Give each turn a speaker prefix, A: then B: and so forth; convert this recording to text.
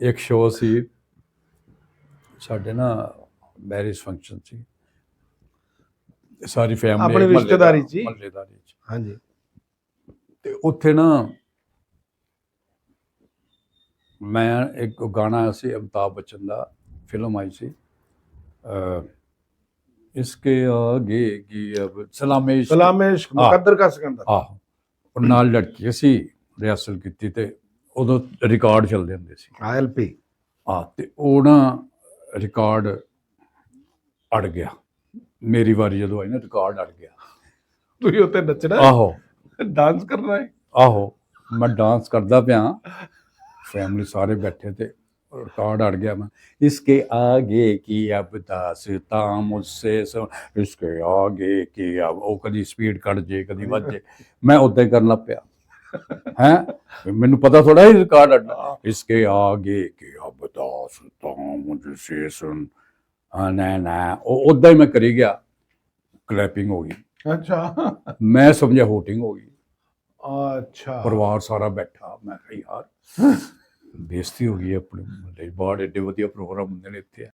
A: ਇੱਕ ਸ਼ੋਅ ਸੀ ਸਾਡੇ ਨਾ ਮੈਰਿਜ ਫੰਕਸ਼ਨ ਸੀ ਸਾਰੀ ਫੈਮਿਲੀ
B: ਆਪਣੇ ਰਿਸ਼ਤੇਦਾਰੀ 'ਚ ਹੀ?
A: ਮਹੱਲੇਦਾਰੀ ਚ
B: ਹਾਂਜੀ
A: ਤੇ ਉੱਥੇ ਨਾ ਮੈਂ ਇੱਕ ਗਾਣਾ ਸੀ ਅਮਿਤਾਭ ਬੱਚਨ ਦਾ ਫਿਲਮ ਆਈ ਸੀ ਅ ਇਸਕੇ ਆਗੇ ਕੀ ਅਬ।
B: ਸਲਾਮੇਸ਼
A: ਹਾਂ।
B: ਮੁਕੱਦਰ ਕਾ ਸਿਕੰਦਰ
A: ਆਹੋ ਉਹ ਨਾਲ ਲੜਕੀ ਸੀ ਰਿਹਰਸਲ ਕੀਤੀ ਤੇ ਉਦੋਂ ਰਿਕਾਰਡ ਚੱਲਦੇ ਹੁੰਦੇ ਸੀ।
B: ਆਈਐਲਪੀ
A: ਆ ਤੇ ਉਹ ਨਾ ਰਿਕਾਰਡ ਅੜ ਗਿਆ। ਮੇਰੀ ਵਾਰੀ ਜਦੋਂ ਆਈ ਨਾ ਰਿਕਾਰਡ ਅੜ ਗਿਆ।
B: ਤੁਸੀਂ ਉੱਤੇ ਨੱਚਣਾ
A: ਆਹੋ।
B: ਡਾਂਸ ਕਰਨਾ ਹੈ?
A: ਆਹੋ ਮੈਂ ਡਾਂਸ ਕਰਦਾ ਪਿਆ। ਫੈਮਿਲੀ ਸਾਰੇ ਬੈਠੇ ਤੇ ਰਿਕਾਰਡ ਅੜ ਗਿਆ। ਮੈਂ ਇਸਕੇ ਆਗੇ ਕੀ ਅਬ ਦਾਸਤਾ ਮੁਝਸੇ ਸੁਨ ਇਸਕੇ ਆਗੇ ਕੀ ਅਬ। ਉਹ ਕਦੀ ਸਪੀਡ ਕੱਢ ਜੇ ਕਦੀ ਵੱਧ ਜੇ। ਮੈਂ ਉਦਾਂ ਹੀ ਕਰਨ ਲੱਗ ਹੈ? ਮੈਨੂੰ ਪਤਾ ਥੋੜਾ ਹੀ ਰਿਕਾਰਡ ਅੜਨਾ ਇਸਕੇ ਆਗੇ ਕੀ ਅਬ ਦਾਸਤਾ ਮੁਝਸੇ ਸੁਨ ਹਾਂ ਨਾ ਨਾ। ਉਹ ਉਦਾਂ ਹੀ ਮੈਂ ਕਰੀ ਗਿਆ। ਕਲੈਪਿੰਗ ਹੋ ਗਈ।
B: ਅੱਛਾ।
A: ਮੈਂ ਸਮਝਿਆ ਹੋਟਿੰਗ ਹੋ ਗਈ।
B: ਅੱਛਾ।
A: ਪਰਿਵਾਰ ਸਾਰਾ ਬੈਠਾ। ਮੈਂ ਕਿਹਾ ਯਾਰ ਬੇਇੱਜ਼ਤੀ ਹੋ ਗਈ ਹੈ ਆਪਣੇ ਮੁੰਡੇ। ਬਾਹਰ ਏਡੇ ਵਧੀਆ ਪ੍ਰੋਗਰਾਮ ਹੁੰਦੇ ਨੇ ਇੱਥੇ।